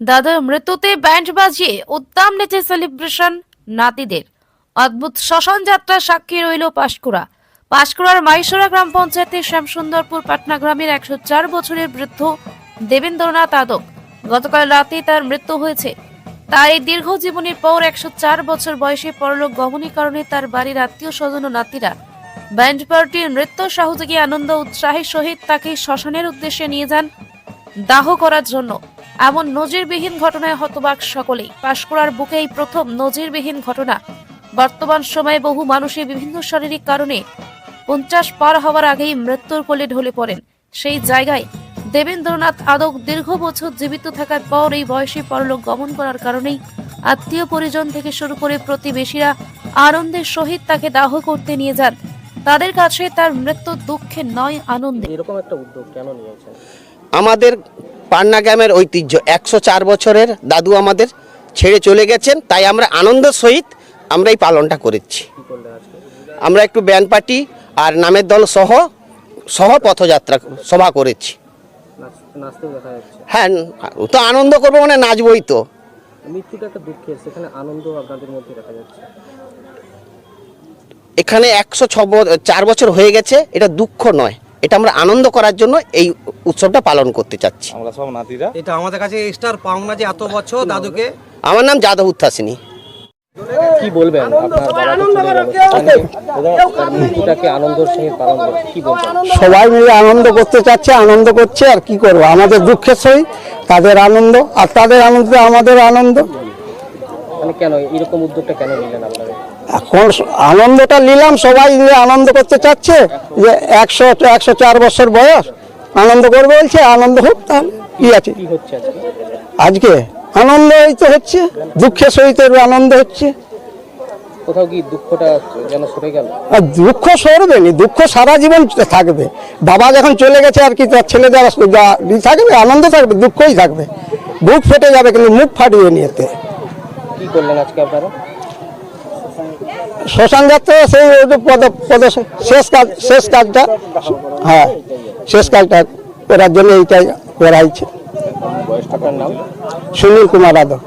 দাদার মৃত্যুতে ব্যান্ড বাজিয়ে উদ্দাম নেচে সেলিব্রেশন নাতিদের। অদ্ভুত শ্মশান যাত্রার সাক্ষী রইল পাঁশকুড়া। পাঁশকুড়ার মাইসোরা গ্রাম পঞ্চায়েতের শ্যামসুন্দরপুর পাটনা গ্রামের একশো চার বছরের বৃদ্ধ দেবেন্দ্রনাথ আদক গতকাল রাতে তার মৃত্যু হয়েছে। তার এই দীর্ঘ জীবনের পর একশো চার বছর বয়সে পরলোক গমনের কারণে তার বাড়ির আত্মীয় স্বজন ও নাতিরা ব্যান্ড পার্টির নৃত্য সহযোগী আনন্দ, উৎসাহের সহিত তাকে শ্মশানের উদ্দেশ্যে নিয়ে যান দাহ করার জন্য। এমন নজিরবিহীন ঘটনায় হতবাক সকলেই। পাশকুড়ার বুকে এই প্রথম নজিরবিহীন ঘটনা। বর্তমান সময়ে বহু মানুষের বিভিন্ন শারীরিক কারণে পঞ্চাশ পার হওয়ার আগেই মৃত্যুর কোলে ঢলে পড়েন। সেই জায়গায় দেবেন্দ্রনাথ আদক দীর্ঘ বছর জীবিত থাকার পর এই বয়সে পরলোক গমন করার কারণেই আত্মীয় পরিজন থেকে শুরু করে প্রতিবেশীরা আনন্দের সহিত তাকে দাহ করতে নিয়ে যান। তাদের কাছে তার মৃত্যু দুঃখে নয় আনন্দে। এরকম একটা উদ্যোগ কেন নিয়েছেন? আমাদের পান্না গ্রামের ঐতিহ্য। একশো চার বছরের দাদু আমাদের ছেড়ে চলে গেছেন তাই আমরা আনন্দের সহিত আমরা এই পালনটা করেছি। আমরা একটু ব্যান্ড পার্টি আর নামের দল সহ সহ পথযাত্রা সভা করেছি। হ্যাঁ তো আনন্দ করব মানে নাচবই তো। আনন্দ এখানে একশো ছ চার বছর হয়ে গেছে এটা দুঃখ নয়। এটা আমরা আনন্দ করার জন্য এই উৎসবটা পালন করতে চাচ্ছি। আমরা সব নাতিরা। এটা আমাদের কাছে স্টার পাওনা যে এত বছর দাদুকে। আমার নাম যাদব উত্থাসিনী। কি বলবেন? সবাই মিলে আনন্দ করতে চাচ্ছে আনন্দ করছে আর কি করব? আমাদের দুঃখের সহিত তাদের আনন্দ আর তাদের আনন্দ আমাদের আনন্দ। মানে কেন এরকম উদ্যোগটা কেন নিলেন আপনারা? এখন আনন্দটা নিলাম সবাই মিলে আনন্দ করতে চাচ্ছে যে একশো একশো চার বছর বয়স আনন্দ করবে বলছে আনন্দ হোক তাহলে কি আছে। কি হচ্ছে আজকে? আজকে আনন্দ এই তো হচ্ছে দুঃখের সহিত আনন্দ হচ্ছে। কোথাও কি দুঃখটা যেন সরে গেল? আর দুঃখ সরবে নি দুঃখ সারা জীবন থাকবে। বাবা যখন চলে গেছে আর কি তার ছেলে যারা থাকবে আনন্দ থাকবে দুঃখই থাকবে। বুক ফেটে যাবে কিন্তু মুখ ফাটিয়ে নিয়েতে। কি করলেন আজকে আপনারা? শ্মশান যাত্রা সেই পদ পদ শেষ কাজ শেষ কাজটা হ্যাঁ শেষ কাজটা করার জন্য এইটাই করা হয়েছে সুনীল কুমার যাদব।